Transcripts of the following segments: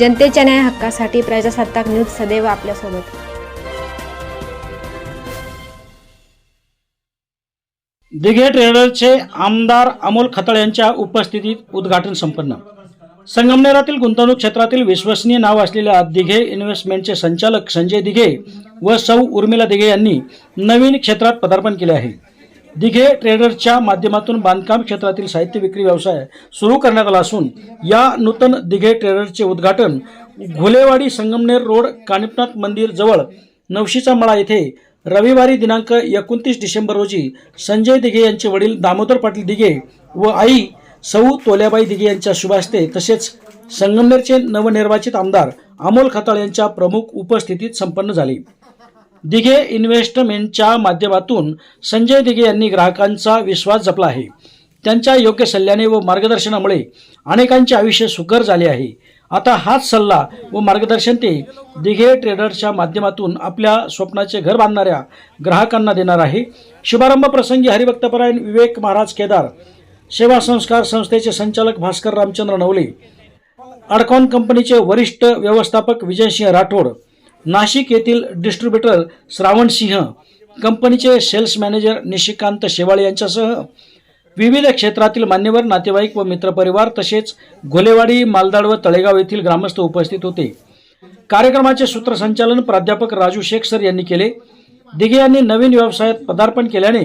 जनतेच्या न्याय हक्कासाठी प्रजासत्ताक न्यूज सदैव आपल्यासोबत. दिघे ट्रेडरचे आमदार अमोल खतळ यांच्या उपस्थितीत उद्घाटन संपन्न. संगमनेरातील गुंतवणूक क्षेत्रातील विश्वसनीय नाव असलेल्या दिघे इन्व्हेस्टमेंटचे संचालक संजय दिघे व सौ उर्मिला दिघे यांनी नवीन क्षेत्रात पदार्पण केले आहे. दिघे ट्रेडर्सच्या माध्यमातून बांधकाम क्षेत्रातील साहित्य विक्री व्यवसाय सुरू करण्यात आला असून या नूतन दिघे ट्रेडर्सचे उद्घाटन घोलेवाडी संगमनेर रोड कानिपनाथ मंदिर जवळ नवशीचा मळा येथे रविवारी दिनांक एकोणतीस डिसेंबर रोजी संजय दिघे यांचे वडील दामोदर पाटील दिघे व आई सौ तोल्याबाई दिघे यांच्या शुभास्ते तसेच संगमनेरचे नवनिर्वाचित आमदार अमोल खताळ यांच्या प्रमुख उपस्थितीत संपन्न झाली. दिघे इन्व्हेस्टमेंटच्या माध्यमातून संजय दिघे यांनी ग्राहकांचा विश्वास जपला आहे. त्यांच्या योग्य सल्ल्याने व मार्गदर्शनामुळे अनेकांचे आयुष्य सुकर झाले आहे. आता हाच सल्ला व मार्गदर्शन ते दिघे ट्रेडर्सच्या माध्यमातून आपल्या स्वप्नाचे घर बांधणाऱ्या ग्राहकांना देणार आहे. शुभारंभ प्रसंगी हरिभक्तपरायण विवेक महाराज केदार सेवा संस्कार संस्थेचे संचालक भास्कर रामचंद्र नवले अडकॉन कंपनीचे वरिष्ठ व्यवस्थापक विजयसिंह राठोड नाशिक येथील डिस्ट्रीब्युटर श्रावण सिंह कंपनीचे सेल्स मॅनेजर निशिकांत शेवाळे यांच्यासह विविध क्षेत्रातील मान्यवर नातेवाईक व मित्रपरिवार तसेच घोलेवाडी मालदाड व तळेगाव येथील ग्रामस्थ उपस्थित होते. कार्यक्रमाचे सूत्रसंचालन प्राध्यापक राजू शेख सर यांनी केले. दिघे यांनी नवीन व्यवसायात पदार्पण केल्याने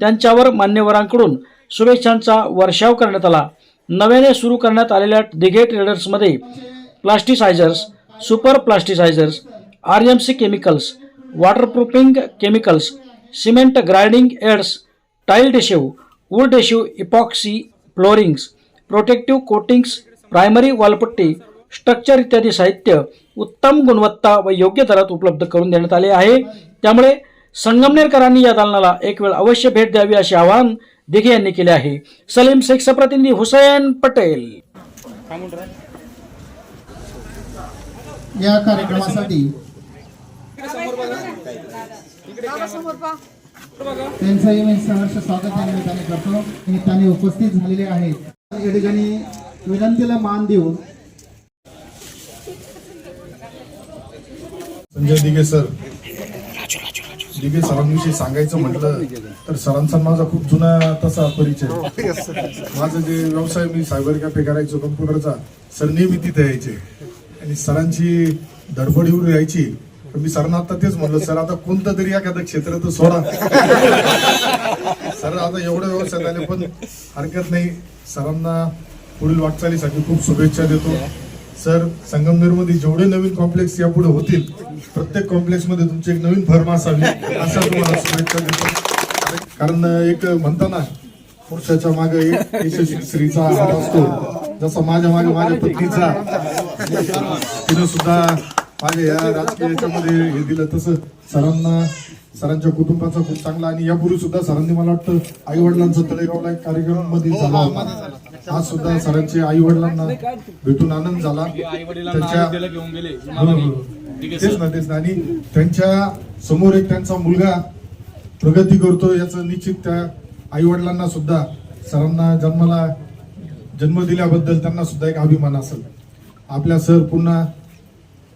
त्यांच्यावर मान्यवरांकडून शुभेच्छांचा वर्षाव करण्यात आला. नव्याने सुरू करण्यात आलेल्या Dighe ट्रेडर्समध्ये plasticizers super plasticizers R M C chemicals waterproofing chemicals cement grinding aids tile adhesive wood adhesive epoxy floorings protective coatings primary wall putty structure इत्यादी साहित्य उत्तम गुणवत्ता व योग्य दरात उपलब्ध करून देण्यात आले आहे. त्यामुळे संगमनेरकरांनी या दालनाला एक वेळ अवश्य भेट द्यावी असे आवाहन दिघे यांनी केले आहे. सलीम शेखचा प्रतिनिधी हुसैन पटेल. या कार्यक्रमासाठी त्यांचंही मी सहर्ष स्वागत या निमित्ताने करतो. त्यांनी उपस्थित झालेले आहेत. या ठिकाणी विनंतीला मान देऊन संजय दिघे सर. दिघे सरांविषयी सांगायचं म्हटलं तर सरांचा माझा खूप जुना तसा परिचय. माझं जे व्यवसाय मी सायबर कॅफे करायचो कम्प्युटरचा सर नेहमी तिथे यायचे. आणि सरांची धडपड एवढी राहायची मी सरांना आता तेच म्हणलं सर आता कोणतं तरी एखादं क्षेत्र तर सोडा. सर आता एवढं व्यवस्थित आले पण हरकत नाही. सरांना पुढील वाटचालीसाठी खूप शुभेच्छा देतो. सर संगमनेरमध्ये जेवढे नवीन कॉम्प्लेक्स यापुढे होतील प्रत्येक कॉम्प्लेक्समध्ये तुमची एक नवीन फर्म असावी असा तुम्हाला शुभेच्छा देतो. कारण एक म्हणताना पुरुषाच्या मागे एक यशस्वी स्त्रीचा असतो. जसा माझ्या मागे माझ्या पत्नीचा तिनं सुद्धा माझ्या या राजकीय याच्यामध्ये हे दिलं तसं सरांना सरांच्या कुटुंबाचा खूप चांगला आणि यापूर्वी सुद्धा सरांनी मला वाटतं आई वडिलांचा तळेगावला एक कार्यक्रममध्ये झाला होता. आज सुद्धा सरांचे आई वडिलांना भेटून आनंद झाला. त्यांच्या हो, हो. तेच ना तेच ना. आणि त्यांच्यासमोर एक त्यांचा मुलगा प्रगती करतो याचं निश्चित त्या आई वडिलांना सुद्धा सरांना जन्माला जन्म दिल्याबद्दल त्यांना सुद्धा एक अभिमान असेल. आपल्या सर पुन्हा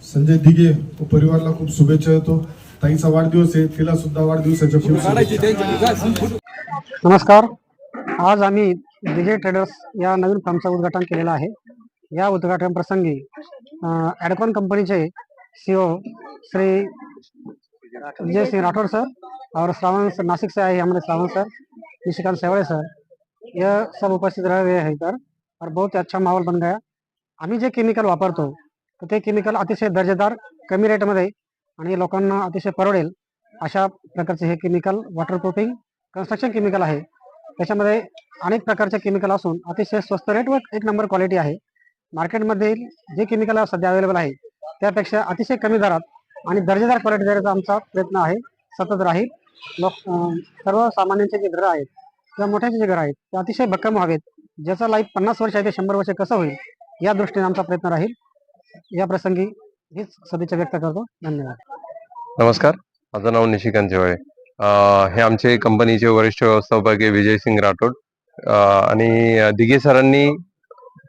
संजय दिघे व परिवाराला खूप शुभेच्छा देतो. ताईचा वाढदिवस आहे तिला सुद्धा वाढदिवसाच्या खूप नमस्कार. आज आम्ही दिघे ट्रेडर्स या नवीन फॉर्मचं उद्घाटन केलेलं आहे. या उद्घाटन प्रसंगी ॲडकॉन कंपनीचे सीओ श्री विजय सिंह राठौर सर और श्रावण सर नासिक से आए हैं हमारे श्रावण सर निशिकांत सेवड़े सर यह सब उपस्थित रह गए हैं इधर और बहुत ही अच्छा माहौल बन गया. आम्ही जे केमिकल वापरतो तर ते केमिकल अतिशय दर्जेदार कमी रेटमध्ये आणि लोकांना अतिशय परवडेल अशा प्रकारचे हे केमिकल वॉटरप्रूफिंग कन्स्ट्रक्शन केमिकल आहे. त्याच्यामध्ये अनेक प्रकारचे केमिकल असून अतिशय स्वस्त रेट व एक नंबर क्वालिटी आहे. मार्केटमध्ये जे केमिकल सध्या अवेलेबल आहे त्यापेक्षा अतिशय कमी दरात आणि दर्जेदार क्वालिटी देण्याचा आमचा प्रयत्न आहे. सतत राहील. लोक सर्वसामान्यांचे जे घरं आहेत किंवा मोठ्याचे जे घरं आहेत ते अतिशय भक्कम व्हावेत. ज्याचा लाईफ पन्नास वर्ष आहे ते शंभर वर्ष कसं होईल या दृष्टीने आमचा प्रयत्न राहील. या प्रसंगी हीच सदिच्छा व्यक्त करतो. धन्यवाद. नमस्कार. माझं नाव निशिकांत जेवळे. हे आमचे कंपनीचे वरिष्ठ व्यवस्थापक विजय सिंग राठोड आणि दिघे सरांनी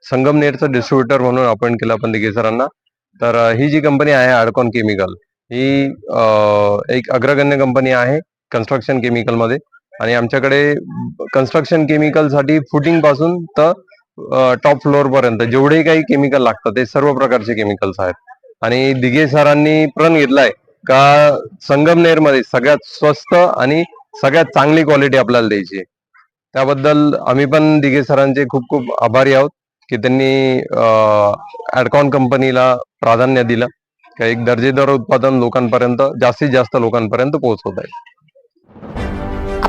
संगमनेरचं डिस्ट्रीब्युटर म्हणून अपॉइंट केलं आपण दिघे सरांना. तर ही जी कंपनी आहे आडकॉन केमिकल ही एक अग्रगण्य कंपनी आहे कन्स्ट्रक्शन केमिकलमध्ये आणि आमच्याकडे कन्स्ट्रक्शन केमिकलसाठी फुटिंगपासून तर टॉप फ्लोअर पर्यंत जेवढे काही केमिकल लागतात ते सर्व प्रकारचे केमिकल्स आहेत. आणि दिघे सरांनी प्रण घेतलाय का संगमनेरमध्ये सगळ्यात स्वस्त आणि सगळ्यात चांगली क्वालिटी आपल्याला द्यायची त्याबद्दल आम्ही पण दिघे सरांचे खूप खूप आभारी आहोत की त्यांनी ऍडकॉन कंपनीला प्राधान्य दिलं. का एक दर्जेदार उत्पादन लोकांपर्यंत जास्तीत जास्त लोकांपर्यंत पोहोचवत आहे.